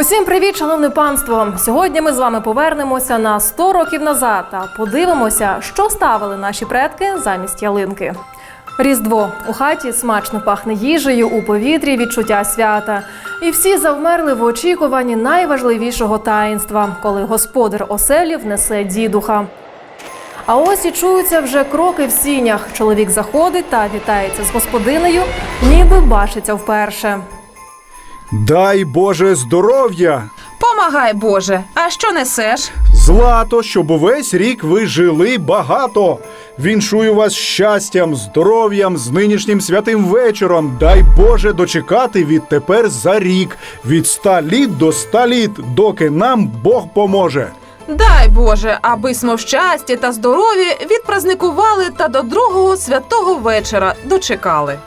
Усім привіт, шановне панство! Сьогодні ми з вами повернемося на 100 років назад та подивимося, що ставили наші предки замість ялинки. Різдво у хаті смачно пахне їжею, у повітрі відчуття свята. І всі завмерли в очікуванні найважливішого таїнства, коли господар оселі внесе дідуха. А ось і чуються вже кроки в сінях. Чоловік заходить та вітається з господинею, ніби бачиться вперше. Дай Боже здоров'я! Помагай, Боже. А що несеш? Злато, щоб увесь рік ви жили багато. Віншую вас щастям, здоров'ям з нинішнім святим вечором. Дай Боже дочекати відтепер за рік, від ста літ до ста літ, доки нам Бог поможе. Дай Боже, аби смо в щасті та здоров'я відпразникували та до другого святого вечора дочекали.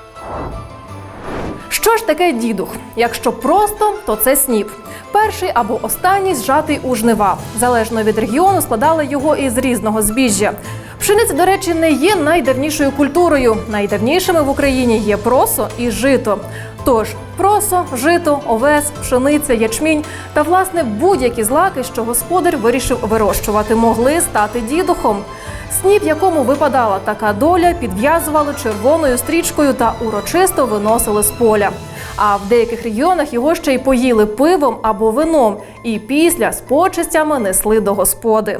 Що ж таке дідух? Якщо просто, то це сніп. Перший або останній зжатий у жнива. Залежно від регіону складали його із різного збіжжя. Пшениця, до речі, не є найдавнішою культурою. Найдавнішими в Україні є просо і жито. Тож просо, жито, овес, пшениця, ячмінь та власне будь-які злаки, що господар вирішив вирощувати, могли стати дідухом. Сніп, якому випадала така доля, підв'язували червоною стрічкою та урочисто виносили з поля. А в деяких регіонах його ще й поїли пивом або вином, і після з почестями несли до господи.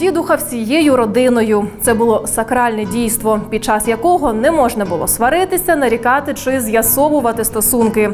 Дідуха всією родиною. Це було сакральне дійство, під час якого не можна було сваритися, нарікати чи з'ясовувати стосунки.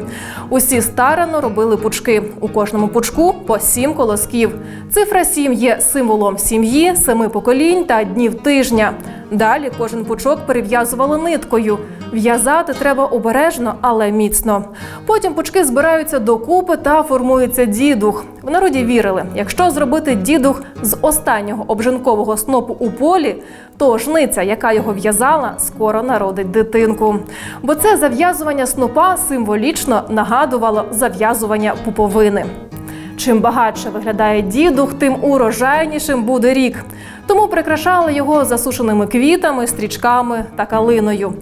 Усі старано робили пучки. У кожному пучку по сім колосків. Цифра сім є символом сім'ї, семи поколінь та днів тижня. Далі кожен пучок перев'язували ниткою. В'язати треба обережно, але міцно. Потім пучки збираються докупи та формується дідух. В народі вірили, якщо зробити дідух з останнього обжинкового снопу у полі, то жниця, яка його в'язала, скоро народить дитинку. Бо це зав'язування снопа символічно нагадувало зав'язування пуповини. Чим багатше виглядає дідух, тим урожайнішим буде рік. Тому прикрашали його засушеними квітами, стрічками та калиною.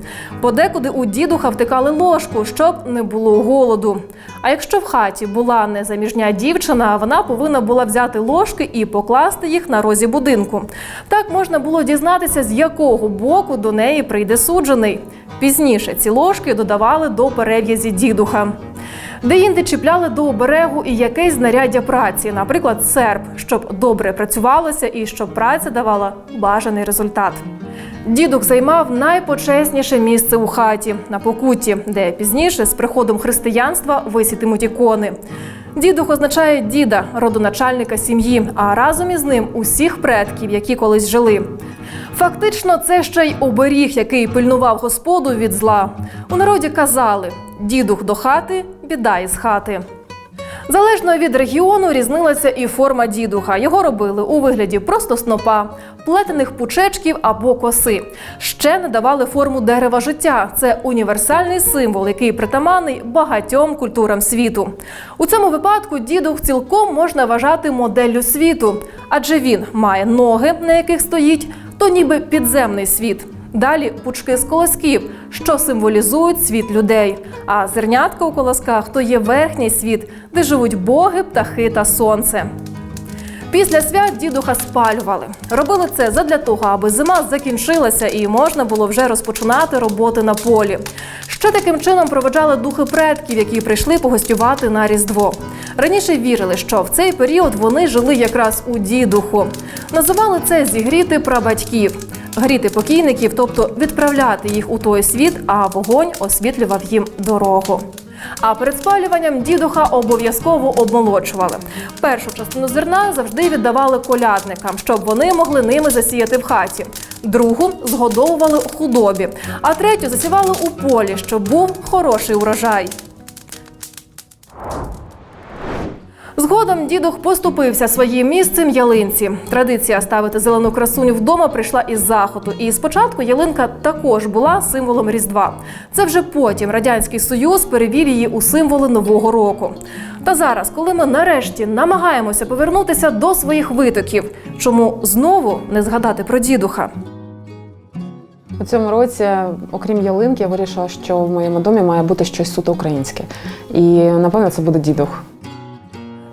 Подекуди у дідуха втикали ложку, щоб не було голоду. А якщо в хаті була незаміжня дівчина, вона повинна була взяти ложки і покласти їх на розі будинку. Так можна було дізнатися, з якого боку до неї прийде суджений. Пізніше ці ложки додавали до перев'язі дідуха. Деінде чіпляли до оберегу і якесь знаряддя праці, наприклад, серп, щоб добре працювалося і щоб праця давала бажаний результат. Дідух займав найпочесніше місце у хаті на покутті, де пізніше з приходом християнства висітимуть ікони. Дідух означає діда, родоначальника сім'ї, а разом із ним усіх предків, які колись жили. Фактично, це ще й оберіг, який пильнував господу від зла. У народі казали: дідух до хати, біда із хати. Залежно від регіону різнилася і форма дідуха. Його робили у вигляді просто снопа, плетених пучечків або коси. Ще надавали форму дерева життя. Це універсальний символ, який притаманний багатьом культурам світу. У цьому випадку дідух цілком можна вважати моделлю світу, адже він має ноги, на яких стоїть, то ніби підземний світ. Далі пучки з колосків, що символізують світ людей. А зернятка у колосках то є верхній світ, де живуть боги, птахи та сонце. Після свят дідуха спалювали. Робили це задля того, аби зима закінчилася і можна було вже розпочинати роботи на полі. Ще таким чином проведжали духи предків, які прийшли погостювати на Різдво. Раніше вірили, що в цей період вони жили якраз у дідуху. Називали це зігріти прабатьків. Гріти покійників, тобто відправляти їх у той світ, а вогонь освітлював їм дорогу. А перед спалюванням дідуха обов'язково обмолочували. Першу частину зерна завжди віддавали колядникам, щоб вони могли ними засіяти в хаті. Другу згодовували худобі, а третю засівали у полі, щоб був хороший урожай. Згодом дідух поступився своїм місцем ялинці. Традиція ставити зелену красуню вдома прийшла із заходу. І спочатку ялинка також була символом Різдва. Це вже потім радянський союз перевів її у символи Нового року. Та зараз, коли ми нарешті намагаємося повернутися до своїх витоків, чому знову не згадати про дідуха? У цьому році, окрім ялинки, я вирішила, що в моєму домі має бути щось суто українське. І напевно це буде дідух.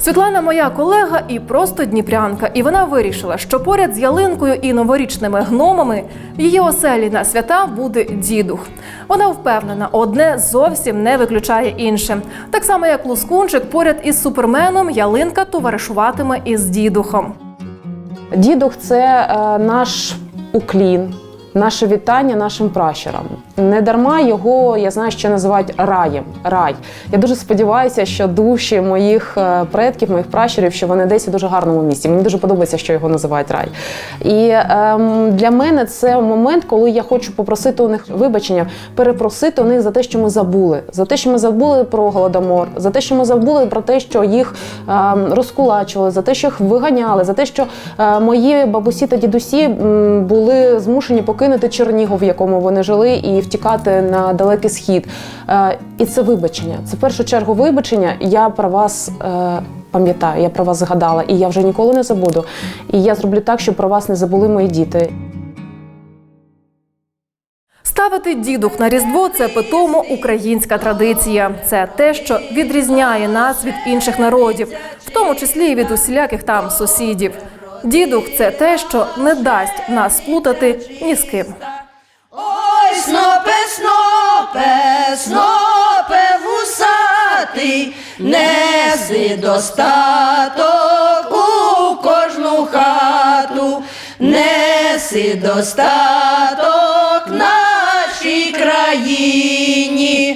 Світлана моя колега і просто дніпрянка, і вона вирішила, що поряд з ялинкою і новорічними гномами в її оселі на свята буде дідух. Вона впевнена, одне зовсім не виключає інше. Так само, як лускунчик поряд із суперменом, ялинка товаришуватиме із дідухом. Дідух це е, наш уклін, наше вітання нашим пращурам. Не дарма його, я знаю, що називають раєм. Рай. Я дуже сподіваюся, що душі моїх е, предків, моїх пращурів, що вони десь у дуже гарному місці. Мені дуже подобається, що його називають рай. І ем, для мене це момент, коли я хочу попросити у них вибачення, перепросити у них за те, що ми забули, за те, що ми забули про голодомор, за те, що ми забули про те, що їх ем, розкулачували, за те, що їх виганяли, за те, що е, мої бабусі та дідусі м, були змушені покинути Чернігов, в якому вони жили, і втікати на далекий схід. Е, і це вибачення. Це в першу чергу вибачення. Я про вас. Е, Пам'ятаю, я про вас згадала, і я вже ніколи не забуду. І я зроблю так, щоб про вас не забули мої діти. Ставити дідух на різдво це питомо українська традиція. Це те, що відрізняє нас від інших народів, в тому числі і від усіляких там сусідів. Дідух це те, що не дасть нас сплутати ні з ким. Ой, снопе, снопе, снопе вусатий, неси достаток у кожну хату, неси достаток нашій країні.